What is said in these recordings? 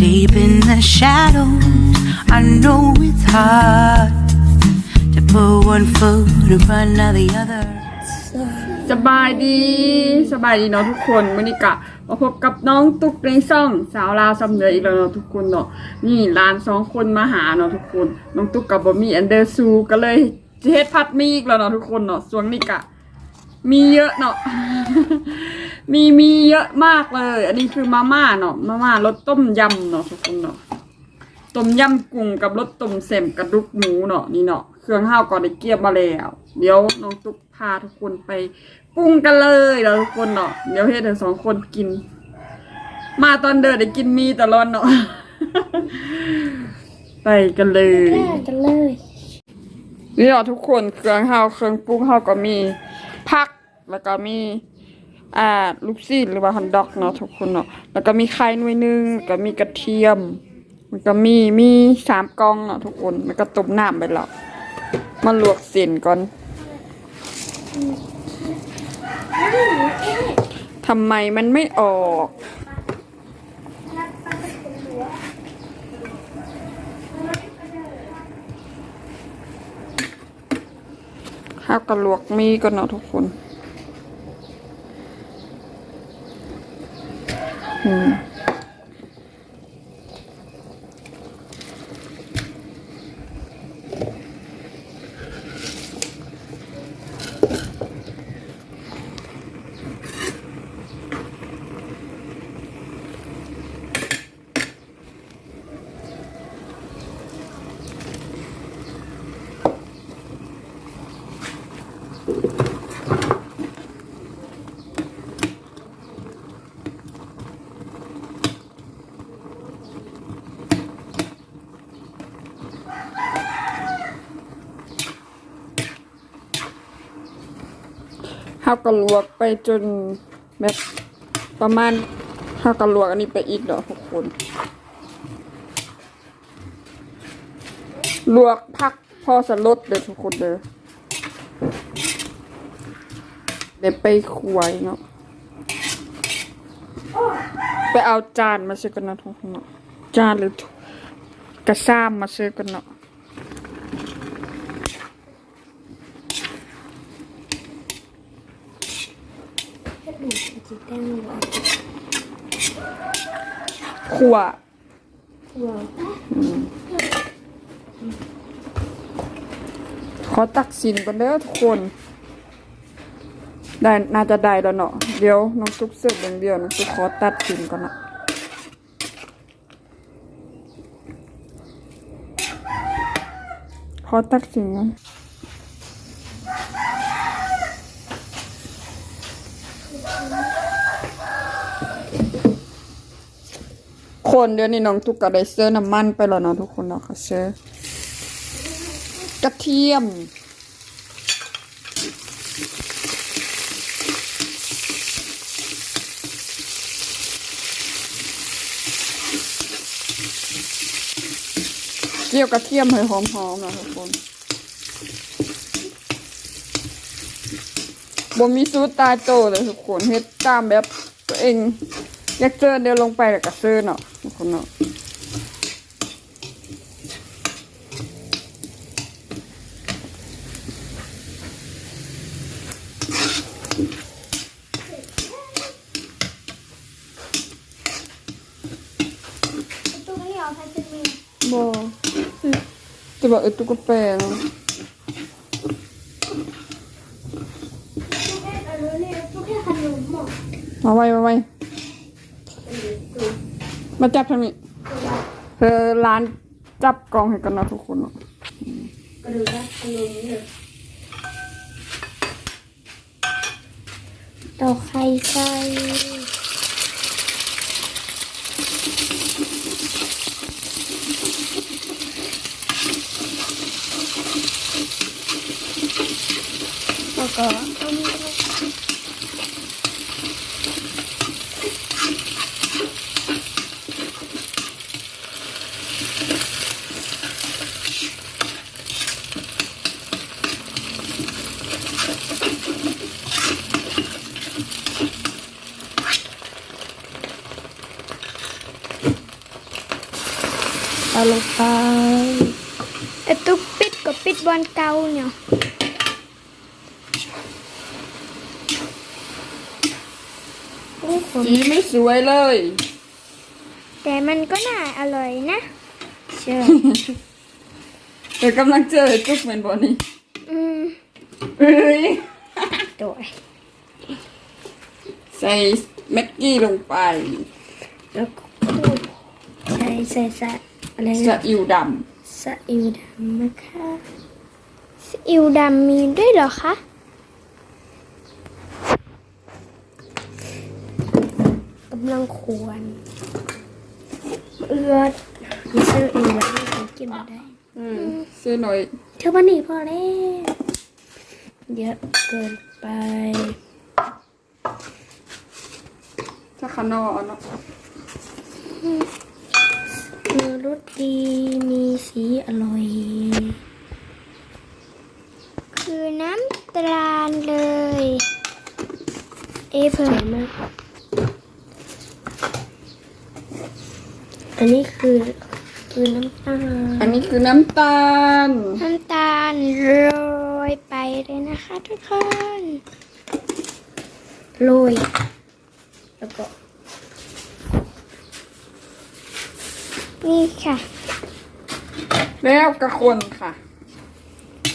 Deep in the shadows, I know it's hard to put one foot in front of the other. สบายดีสบายดีเนาะทุกคนวันนี้กะมาพบกับน้องตุ๊กในซ่องสาวลาวสำเนืออีกแล้วเนาะทุกคนเนาะนี่ลานสองคนมาหาเนาะทุกคน น้องตุ๊กกับบอมี่อันเดอร์ซูก็เลยจะเฮ็ดพัดมีอีกแล้วเนาะทุกคนเนาะส่วนนี้กะ มีเยอะเนาะ มีมีเยอะมากเลย อันนี้คือมาม่าเนาะ มาม่ารสต้มยำเนาะทุกคนเนาะ ต้มยำกุ้งกับรสต้มเสมกระดูกหมูเนาะนี่เนาะ เครื่องห้าวก็ได้เกียบมาแล้ว เดี๋ยวน้องตุ๊กพาทุกคนไปปรุงกันเลยเดี๋ยวทุกคนเนาะ เดี๋ยวให้ทั้งสองคนกิน มาตอนเดินได้กินมีตลอดเนาะ ไปกันเลยแม่กันเลย นี่เนาะทุกคนเครื่องห้าวเครื่องปรุงห้าวก็มี ผัก แล้วก็มีอ่าลูกซีหรือว่าฮันดอกเนาะทุกคนเนาะแล้วก็มีไข่หน่วยหนึ่งก็มีกระเทียม มันก็มีมีสามกองเนาะทุกคนมันก็ต้มน้ำไปแล้วมาลวกเส้นก่อนทำไมมันไม่ออก ข้าวกระลวกมีก่อนเนาะทุกคน ข้ากระลวกไปจนแบบประมาณข้ากระลวกอันนี้ไปอีกเนาะทุกคนลวกพักพอสลดเด้อทุกคนเด้อเดี๋ยวไปครัวอีกเนาะไปเอาจานมาซื้อกันนะทุกคนเนาะจานหรือกระซ้ามมาซื้อกันเนาะ จิต แต้มหวานครัวหวานขอตักสินกันเด้อทุกคน ได้น่าจะได้แล้วเนาะเดี๋ยวน้องซุปเสิร์ฟอย่างเดียวน้องซุปขอตัดสินก่อนนะขอตักสินก่อน คนเดี๋ยวนี้น้องตุกก็ได้เสื้อน้ำมันไปแล้วเนาะทุกคนเนาะค่ะเสื้อกระเทียม เกี่ยวกระเทียมให้หอมๆนะทุกคนบ่มีสูตรตายโตเลยทุกคนเฮ็ดตามแบบตัวเองอยากเจอเดี๋ยวลงไปแล้วก็ซื้อเนาะ คนเนาะตัวไม่เอาพันเป็นมีบ่จะบอกเออตุ๊กแปเนาะตัวแค่อะไรเนี่ยตัวแค่ขนมหมดมาไว้มาไว้ มาจับทางนี้เธอร้านจับกองให้กันนะทุกคนเนาะกระดูกนะขนมเนี่ยต่อไข่ไก่แล้วก็อันนี้ เอาลงไปไอ้ตุ๊ก ปิดกับปิดบอลเก่าเนี่ยนี่ผมสีไม่สวยเลยแต่มันก็น่าอร่อยนะเชื่อเดี๋ยวกำลังเจอจุกเหมือนบอนี่อืมเอ้ยตัวใส่แม็กกี้ลงไป แล้วก็คูดใส่ใส่ใส่อะไรสะนะอิวด ซีอิ๊วดำนะคะซีอิ๊วดำมีด้วยเหรอคะกำลังควรเอือดมีเสื้ออิ๊วดำของกินมาได้ำเออซื้อหน่อยเท่าวันนี้พอแล้วเยอะเกินไป ถ้าขานอเอาเนาะเนื้อร สดีมีสีอร่อย คือน้ำตาลเลย เอะเพิ่มมาก อันนี้คือคือน้ำตาล อันนี้คือน้ำตาล น้ำตาลโรยไปเลยนะคะทุกคน โรย แล้วก็ นี่ค่ะ แล้วกระคนค่ะ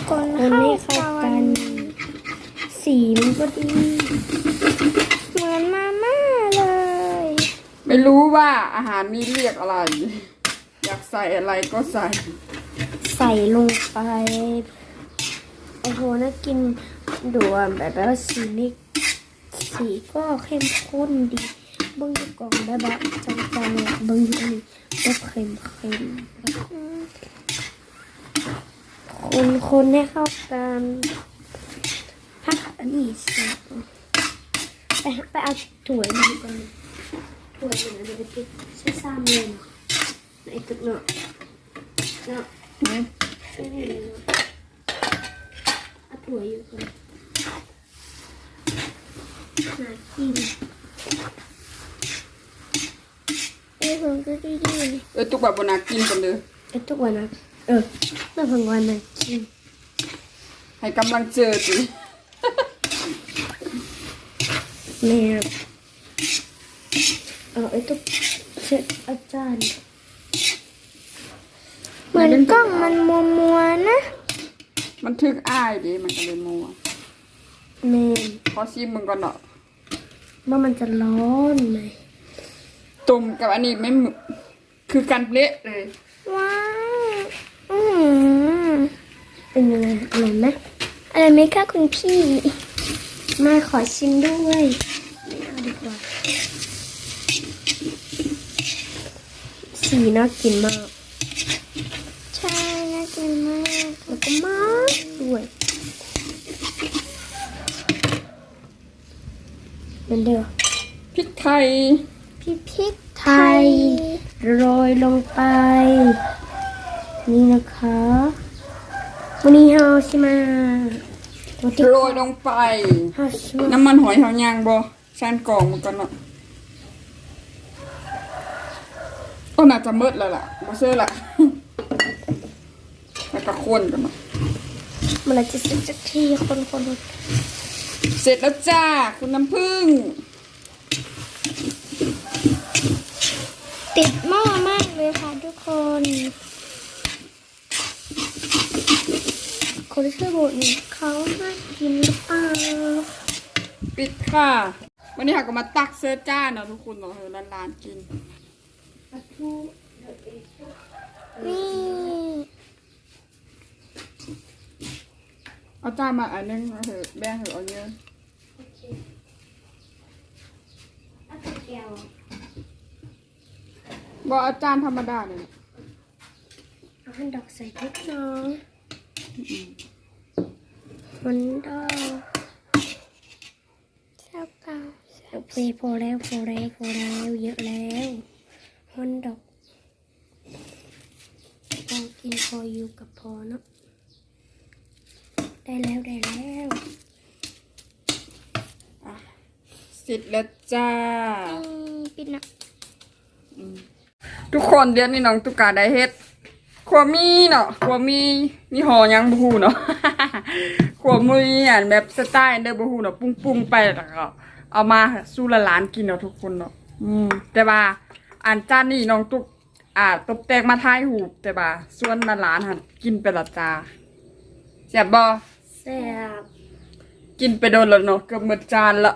คนให้เข้ากัน สีมันก็ดี เหมือนมาม่าเลย ไม่รู้ว่าอาหารนี้เรียกอะไร อยากใส่อะไรก็ใส่ ใส่ลงไป โอ้โหน่ากินดูอะแบบว่าสีนี่สีก็เข้มข้นดี บิ้งอยู่กล่องแบบว่าจางๆอะเบิ้งอยู่นี่ก็เค็มเค็มคนคนให้เข้ากันพักอันนี้สิไปไปเอาถ้วมาก่อนถ้วยมันเดี๋ยวไปติดใช้ซ้ำเลยเนาะไอ้ตึกเนาะเนาะไม่ได้เอาถั่วอยู่ก่อนหากิน เอ้ยผมก็ได้ดีเออตุกแบบบนากินกันเลยไอ้ทุกวันนะเออเมื่อพังวันนะกินให้กำลังเจอสิแม่เอาไอ้ทุกเสร็จอาจารย์ เหมือนกล้องมันมัวมัวๆนะมันทึกอ้ายดิมันก็เลยมัวแม่พอชิมมึงก่อนเนาะว่ามันจะร้อนไหม ตุ่มกับอันนี้ไม่เหมือนคือกันเละเลย ว้าวอืมเป็นยังไงอร่อยไหมอร่อยไหมคะคุณพี่มาขอชิมด้วยไม่เอาดีกว่า สีน่ากินมาก ใช่น่ากินมากแล้วก็มากด้วยเหมือนเดิมพริกไทย พี่พริกไทย โรยลงไป นี่นะคะวันนี้เฮาใช่ไหมวันที่โรยลงไป เฮาใช่ไหมน้ำมันหอยเฮายางบ่ชันกล่องมันก่อนเนาะก็น่าจะเมิดแล้วล่ะบ่เชื่อละแล้วก็คนกันเนาะเมื่อไหรจะเสร็จสักทีคนคนคนเสร็จแล้วจ้า คุณน้ำผึ้ง ติดหม้อ มากเลยค่ะทุกคน คนที่ชื่อโบทนี่เขาน่ากินหรือเปล่าปิดค่ะ วันนี้ค่ะก็มาตักเสื้อจ้าเนาะทุกคนเนาะเออร้านๆกิน นี่ เอาจ้ามาอันนึงเอาเถอะแบ่งเถอะเอาเยอะแก้ว บ่เอาจานธรรมดาเนี่ยเอาหันดอกใส่เล็กน้อยมันดอกเศร้าเก่าโอเคพอแล้วพอแล้วพอแล้วเยอะแล้วมันดอกพอกินพออยู่กับพอเนาะได้แล้วได้แล้วเสร็จแล้วจ้านี่ปิดนะ ทุกคนเดือนนี้น้องตุกกาได้เฮ็ดขวมีเนาะขวมีมีหอยังบูฮูเนาะขวมีอะแบบสไตล์เดอบูฮูเนาะปุ้งปุ้งๆไปแล้วก็เอามาสู้ละหลานกินเนาะทุกคนเนาะอืมแต่ว่าอันจานนี่น้องตุ๊กอ่าตบแต่งมาท้ายหูปแต่ว่าส่วนมาหลานหันกินไปละจาเสียบบ่แซ่บกินไปโดนแล้วเนาะเกือบหมดจานละ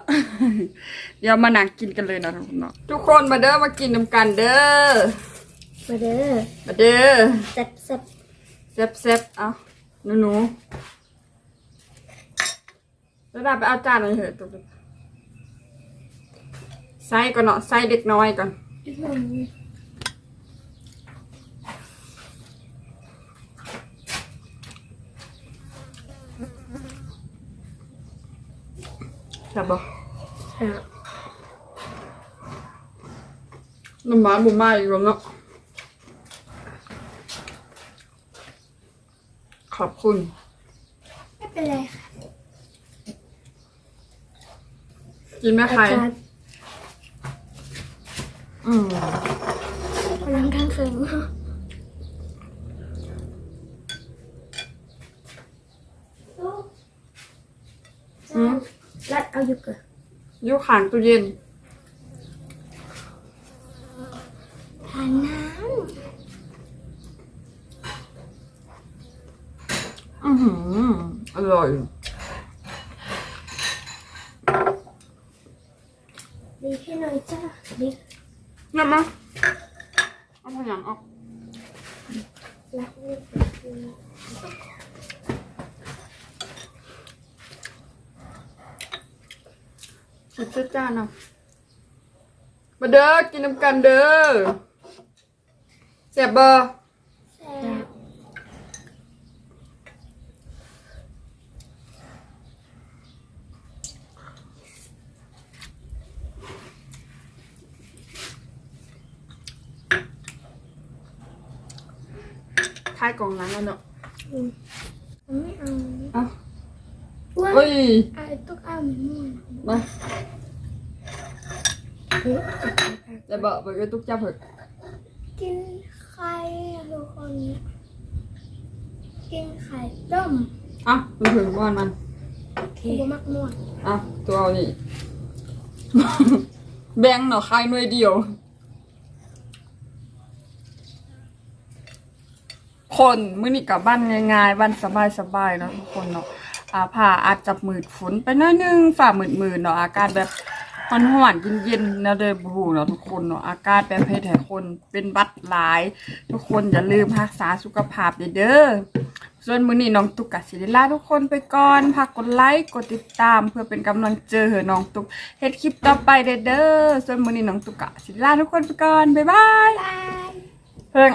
เดี๋ยวมานั่งกินกันเลยเนาะทุกคนเนาะทุกคนมาเด้อมากินน้ำกันเด้อ มาเด้อมาเด้อแซ่บแซ่บเซ็บเซ็บเอาหนูหนูแล้วได้ไปเอาจานหน่อยเถอะตุ๊กใส่ก่อนเนาะใส่เด็กน้อยก่อนอีกหน่อยใช่ปะแซ่บน้ำหวานบุ๋มมาอีกแล้วเนาะ ขอบคุณ ไม่เป็นไรค่ะกินไหมใครอาจารย์อืมพลังข้างเคิงอืมรัดเอาอยู่เกินอยู่ข้างตู้เย็น ทานน้ อือหืออ ร่อยำดีให้หน่อยจ้าดีนั่นมั้ยเอาพยางออกรักลูกชิดเจ้าจ้าเนาะมาเด้อกินน้ำกันเด้อเสียบเบอร์ แซ่บ ท้ายกล่องนั้นแล้วเนาะอืมไม่เอาเอ้าว้าเฮ้ยไอ้ตุ๊กเอาเหมือนม่วนมา เฮ้ย เสียบเบอร์ไปกับตุ๊กจ้าเผิก กินไข่อะทุก คนกินไข่ต้มอะมันถึงบ้านมันหัวมักม่วนอะตัวเอานี่แบ่งเนาะคายหน่วยเดียวคนมื้อนี้กลับบ้านง่ายๆบ้านสบายๆเนาะทุกคนเนาะอ่าผ่าอาจจะมืดฝนไปหน้อยนึงฝ่ามืดๆเนาะอากาศแบบร้อนๆเย็นๆนะเด้อบูเนาะทุกคนเนาะอากาศแบบเฮ็ดให้คนเป็นบัดหลาย ทุกคนอย่าลืมรักษาสุขภาพเด้อๆส่วนมื้อนี้น้องตุกกะสิได้ลาทุกคนไปก่อนฝากกดไลค์กดติดตาม เพื่อเป็นกำลังใจให้น้องตุกเฮ็ดคลิปต่อไปเด้อๆส่วนมื้อนี้น้องตุกกะสิได้ลาทุกคนไปก่อนบ๊ายบายบายเพิ่ง